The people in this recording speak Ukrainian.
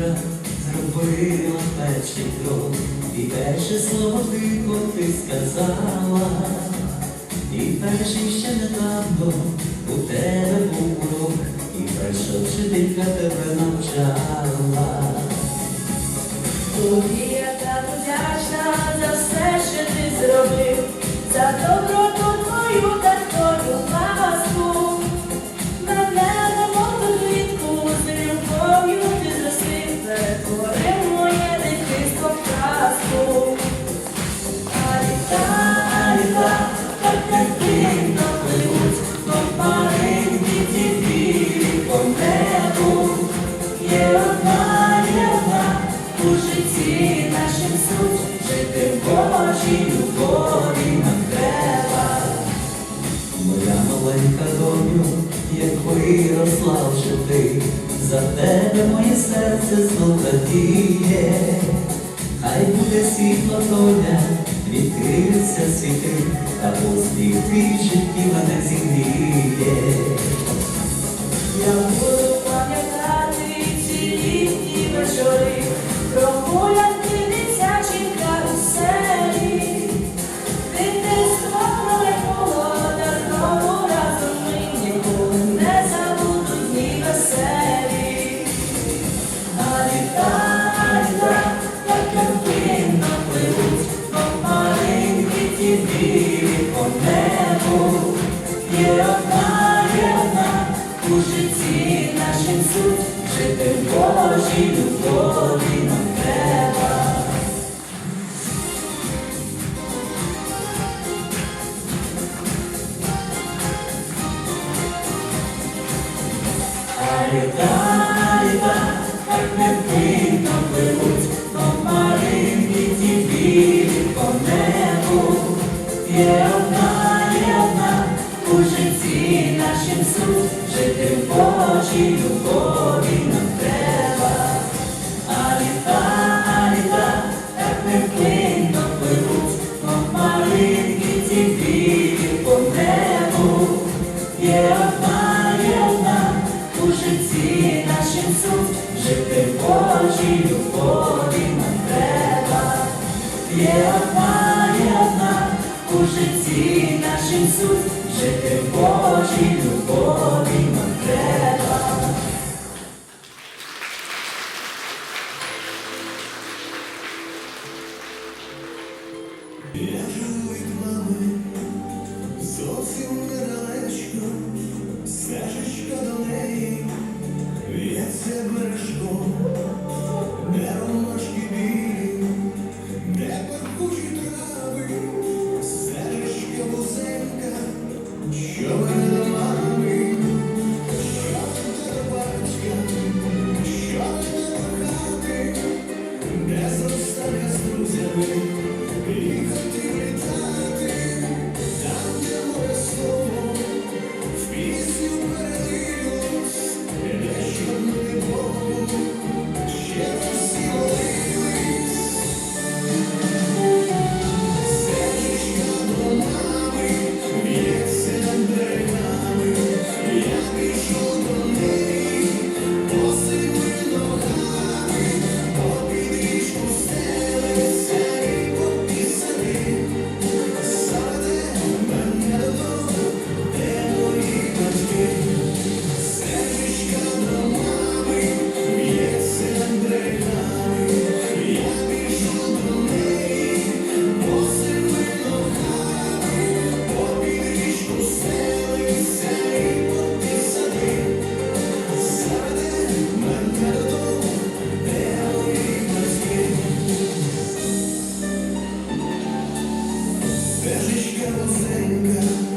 вже зробила перший крок, і перше слово дико ти сказала, і перший ще не давно у тебе був урок, і перша вчителька тебе навчала. Тобі я так вдячна за все, що ти зробив, за добро. виросла вже ти, за тебе моє серце золотіє, хай буде світло доля, відкриються світи, та в житті мене землі. Одна, одна у житті нашим суть, жити в Божій любові нам треба. А літа, літа, не видно пливуть, но маринки ті білі по небу. Є А літа, а літа, так невпинно пливуть, мов малинки по небу. Є одна, є у житті нашим суть, жити в Божій любові нам треба. Є одна, você engana.